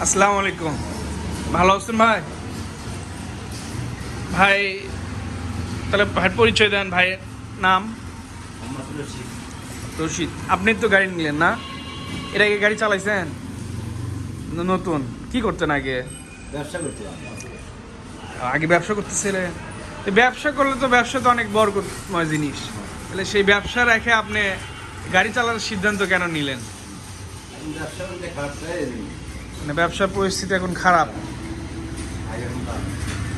আসসালামু আলাইকুম। ভালো আছেন ভাই? ভাই তাহলে ভাইয়ের পরিচয় দেন ভাইয়ের নাম? রশিদ। আপনি তো গাড়ি নিলেন না? এর আগে গাড়ি চালাইছেন? ন- নতুন। কি করতেন আগে? ব্যবসা করছিলাম। আগে ব্যবসা করতেছিলেন? তো ব্যবসা করলে তো ব্যবসা তো অনেক বরকতময় জিনিস। তাহলে সেই ব্যবসা রেখে আপনি গাড়ি চালানোর সিদ্ধান্ত কেন নিলেন? ব্যবসা মানে ব্যবসার পরিস্থিতি এখন খারাপ।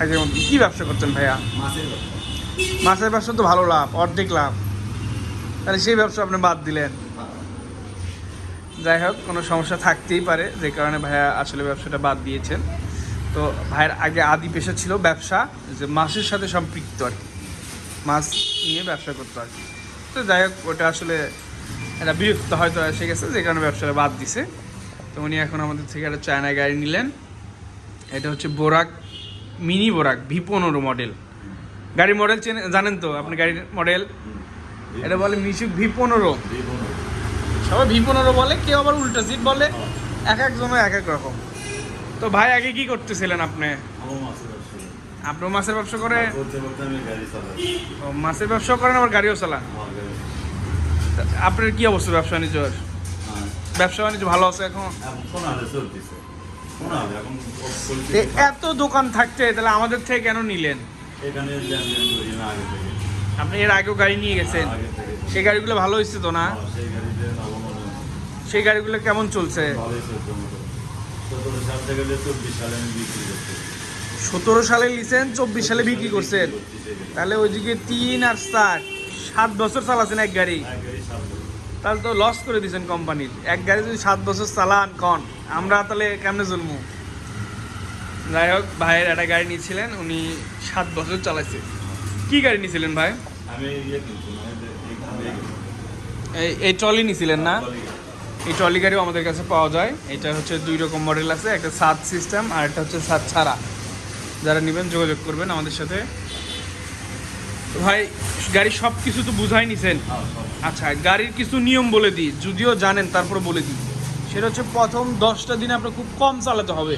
আগের মতো কি ব্যবসা করতেন ভাইয়া? মাছের ব্যবসা। তো ভালো লাভ অর্ধেক লাভ। তাহলে সেই ব্যবসা আপনি বাদ দিলেন। যাই হোক কোনো সমস্যা থাকতেই পারে যে কারণে ভাইয়া আসলে ব্যবসাটা বাদ দিয়েছেন। তো ভাইয়ের আগে আদি পেশা ছিল ব্যবসা যে মাছের সাথে সম্পৃক্ত আর কি। মাছ নিয়ে ব্যবসা করতো আর কি। তো যাই হোক ওটা আসলে একটা বিরক্ত হয়তো এসে গেছে যে কারণে ব্যবসাটা বাদ দিছে। তো উনি এখন আমাদের থেকে একটা চায়না গাড়ি নিলেন। এটা হচ্ছে বোরাক মিনি বোরাক ভি পনেরো মডেল গাড়ির মডেল চেনে জানেন তো আপনি গাড়ির মডেল এটা বলে মিশুক ভি পনেরো। সবাই ভি পনেরো বলে কেউ আবার উল্টা সিট বলে। এক এক একজনের এক এক রকম। তো ভাই আগে কি করতেছিলেন আপনি? আপনি মাছের ব্যবসা করে মাছের ব্যবসা করেন আবার গাড়িও চালান? আপনার কি অবস্থা ব্যবসা হ্যাঁ ব্যবসা বাণিজ্য ভালো আছে এখন? কোন হালে চলতেছে? এত দোকান থাকছে তাহলে আমাদের থেকে কেন নিলেন? এখানে আপনি এর আগেও গাড়ি নিয়ে গেছেন? সেই গাড়িগুলো ভালো হয়েছে তো না? হ্যাঁ, সেই গাড়িগুলো কেমন চলছে? সতেরো সাল লিসেন চব্বিশ সালে বিক্রি করছেন। তাহলে ওইদিকে তিন আর চার সাত বছর চালাচ্ছেন এক গাড়ি? তাহলে তো লস করে দিয়েছেন কোম্পানির এক গাড়ি যদি সাত বছর চালান কন। আমরা তাহলে কেমনে চলবো যাই হোক ভাইয়ের একটা গাড়ি নিয়েছিলেন উনি সাত বছর চালাইছে। কি গাড়ি নিয়েছিলেন ভাই? ইয়ে মানে এই ট্রলি নিয়েছিলেন না? এই- ট্রলি গাড়িও আমাদের কাছে পাওয়া যায়। এটা হচ্ছে দুই রকম মডেল আছে একটা সাত সিস্টেম আর একটা হচ্ছে সাত ছাড়া। যারা নেবেন যোগাযোগ করবেন আমাদের সাথে। ভাই, গাড়ি সব কিছু তো বুঝাই নিছেন। আচ্ছা গাড়ির কিছু নিয়ম বলে দিই, যদিও জানেন, তারপর বলে দিই। সেটা হচ্ছে প্রথম দশটা দিন আপনার খুব কম চালাতে হবে।